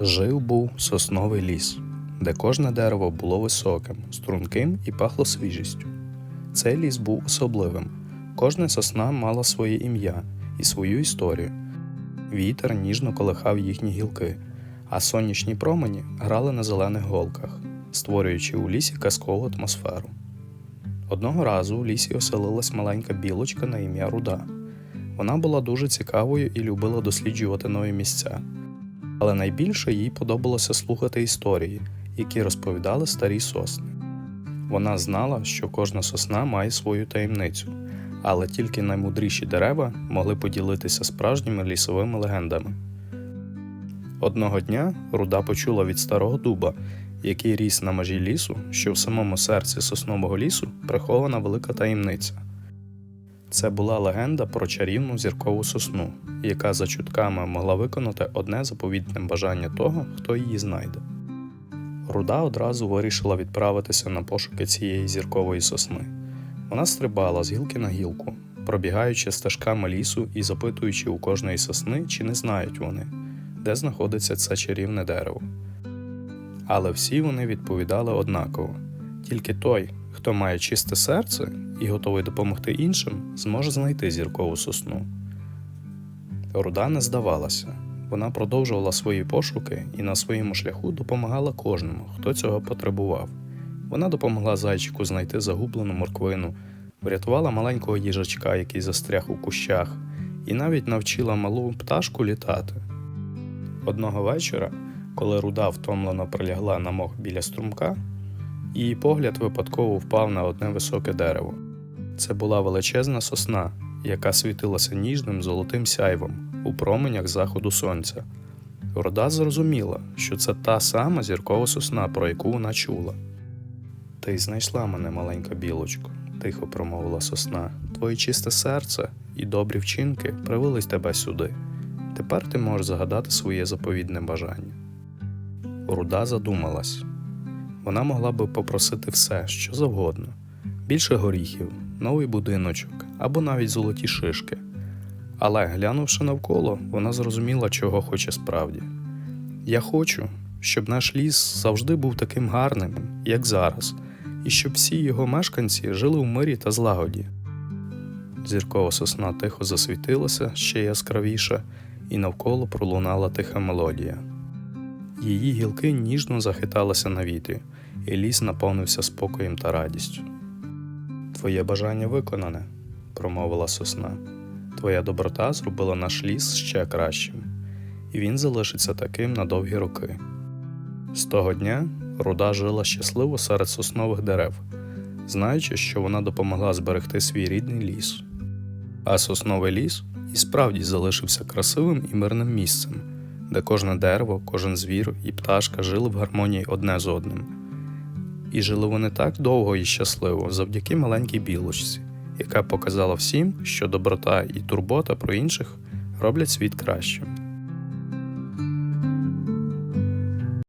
Жив був сосновий ліс, де кожне дерево було високим, струнким і пахло свіжістю. Цей ліс був особливим. Кожна сосна мала своє ім'я і свою історію. Вітер ніжно колихав їхні гілки, а сонячні промені грали на зелених голках, створюючи у лісі казкову атмосферу. Одного разу у лісі оселилась маленька білочка на ім'я Руда. Вона була дуже цікавою і любила досліджувати нові місця. Але найбільше їй подобалося слухати історії, які розповідали старі сосни. Вона знала, що кожна сосна має свою таємницю, але тільки наймудріші дерева могли поділитися справжніми лісовими легендами. Одного дня руда почула від старого дуба, який ріс на межі лісу, що в самому серці соснового лісу прихована велика таємниця. Це була легенда про чарівну зіркову сосну, яка за чутками могла виконати одне заповітне бажання того, хто її знайде. Руда одразу вирішила відправитися на пошуки цієї зіркової сосни. Вона стрибала з гілки на гілку, пробігаючи стежками лісу і запитуючи у кожної сосни, чи не знають вони, де знаходиться це чарівне дерево. Але всі вони відповідали однаково: тільки той, хто має чисте серце і готовий допомогти іншим, зможе знайти зіркову сосну. Руда не здавалася. Вона продовжувала свої пошуки і на своєму шляху допомагала кожному, хто цього потребував. Вона допомогла зайчику знайти загублену морквину, врятувала маленького їжачка, який застряг у кущах, і навіть навчила малу пташку літати. Одного вечора, коли руда втомлено прилягла на мох біля струмка, її погляд випадково впав на одне високе дерево. Це була величезна сосна, яка світилася ніжним золотим сяйвом у променях заходу сонця. Рода зрозуміла, що це та сама зіркова сосна, про яку вона чула. Ти знайшла мене, маленька білочко, тихо промовила сосна. Твоє чисте серце і добрі вчинки привели тебе сюди. Тепер ти можеш загадати своє заповідне бажання. Руда задумалась. Вона могла би попросити все, що завгодно: більше горіхів, новий будиночок або навіть золоті шишки. Але, глянувши навколо, вона зрозуміла, чого хоче справді. Я хочу, щоб наш ліс завжди був таким гарним, як зараз, і щоб всі його мешканці жили в мирі та злагоді. Зіркова сосна тихо засвітилася ще яскравіше, і навколо пролунала тиха мелодія. Її гілки ніжно захиталися на вітрі, і ліс наповнився спокоєм та радістю. Твоє бажання виконане, промовила сосна. Твоя доброта зробила наш ліс ще кращим, і він залишиться таким на довгі роки. З того дня руда жила щасливо серед соснових дерев, знаючи, що вона допомогла зберегти свій рідний ліс. А сосновий ліс і справді залишився красивим і мирним місцем, де кожне дерево, кожен звір і пташка жили в гармонії одне з одним. І жили вони так довго і щасливо завдяки маленькій білочці, яка показала всім, що доброта і турбота про інших роблять світ кращим.